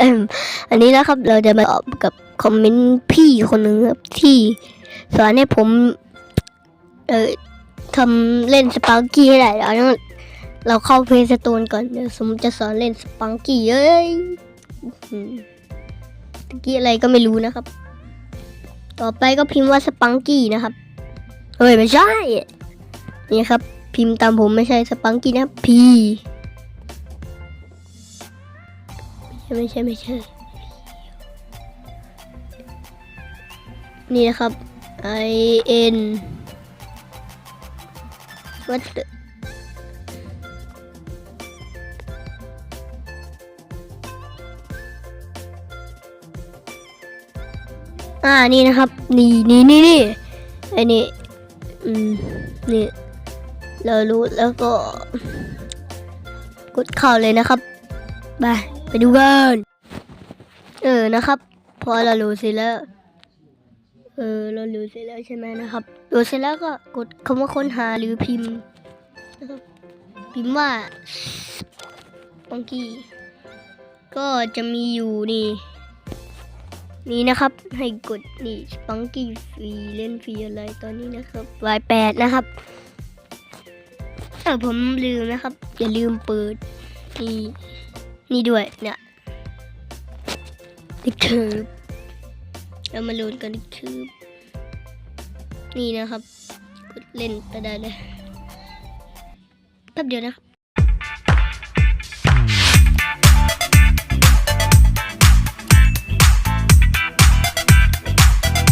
เอออันนี้นะครับเราจะมาตอบกับคอมเมนต์พี่คนหนึ่งครับที่สอนให้ผมเออทำเล่นสปาร์กี้ให้ได้เราเราเข้าเพลย์สโตนก่อนเดี๋ยวสมมจะสอนเล่นสปาร์กี้เอ้ยตะกี้อะไรก็ไม่รู้นะครับ ต่อไปก็พิมพ์ว่าสปังกี้นะครับเฮ้ยไม่ใช่ นี่ครับ พิมพ์ตามผมไม่ใช่สปังกี้นะพี ไม่ใช่ไม่ใช่ นี่นะครับ I N วัดอ่า นี่นะครับ นี่นี่นี่นี่ไอ้นี่ อืม นี่ เรารู้แล้วก็ กดเข้าเลยนะครับไปไป ดูกันเออนะครับพอเรารู้เสร็จแล้วเออเรารู้เสร็จแล้วใช่ไหมนะครับรู้เสร็จแล้วก็กดคำว่าค้นหาหรือพิมพ์นะครับพิมพ์ว่าปังกี้ก็จะมีอยู่นี่นี่นะครับให้กดนี่ปังกี้ฟรีเล่นฟรีอะไรตอนนี้นะครับ Y8 นะครับเออผมลืมนะครับ อย่าลืมเปิดนี่ นี่ด้วยเนี่ยดิคืบเรามาลุ้นกันดิคืบนี่นะครับ กดเล่นไปได้เลยแป๊บเดียวนะครับ